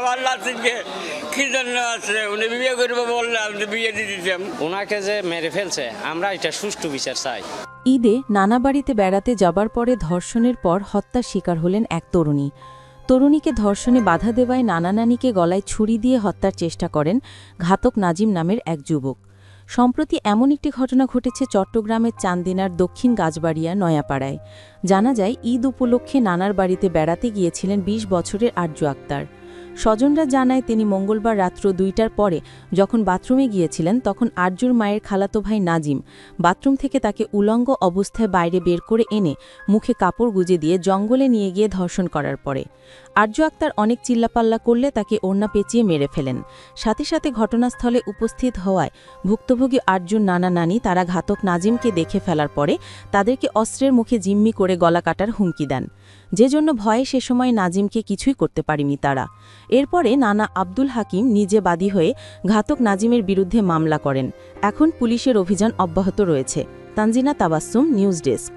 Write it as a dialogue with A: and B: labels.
A: আমার নাতিনকে কি জন্য আছে? উনি বিয়ে করব বললে আমি বিয়ে দিয়ে দিতাম।
B: ওনাকে যে মেরে ফেলছে আমরা এটা সুষ্ঠু বিচার চাই।
C: ঈদে নানা বাড়িতে বেড়াতে যাবার পরে ধর্ষণের পর হত্যার শিকার হলেন এক তরুণী। তরুণীকে ধর্ষণে বাধা দেওয়ায় নানা নানিকে গলায় ছুরি দিয়ে হত্যার চেষ্টা করেন ঘাতক নাজিম নামের এক যুবক। সম্প্রতি এমন একটি ঘটনা ঘটেছে চট্টগ্রামের চান্দিনার দক্ষিণ গাছবাড়িয়া নয়াপাড়ায়। জানা যায় ঈদ উপলক্ষে নানার বাড়িতে বেড়াতে গিয়েছিলেন ২০ বছরের আরজু আক্তার। স্বজনরা জানায়, তিনি মঙ্গলবার রাত্র দুইটার পরে যখন বাথরুমে গিয়েছিলেন, তখন আরজুর মায়ের খালাতো ভাই নাজিম বাথরুম থেকে তাকে উলঙ্গ অবস্থায় বাইরে বের করে এনে মুখে কাপড় গুজে দিয়ে জঙ্গলে নিয়ে গিয়ে ধর্ষণ করার পরে। আরজু আক্তার অনেক চিল্লাপাল্লা করলে তাকে ওড়না পেঁচিয়ে মেরে ফেলেন। সাথে সাথে ঘটনাস্থলে উপস্থিত হওয়ায় ভুক্তভোগী আরজুর নানা নানি তারা ঘাতক নাজিমকে দেখে ফেলার পরে তাদেরকে অস্ত্রের মুখে জিম্মি করে গলা কাটার হুমকি দেন। যে জন্য ভয়ে সে সময় নাজিমকে কিছুই করতে পারেনি তারা। এরপরে নানা আব্দুল হাকিম নিজে বাদী হয়ে ঘাতক নাজিমের বিরুদ্ধে মামলা করেন। এখন পুলিশের অভিযান অব্যাহত রয়েছে। Tanjina Tabassum news desk.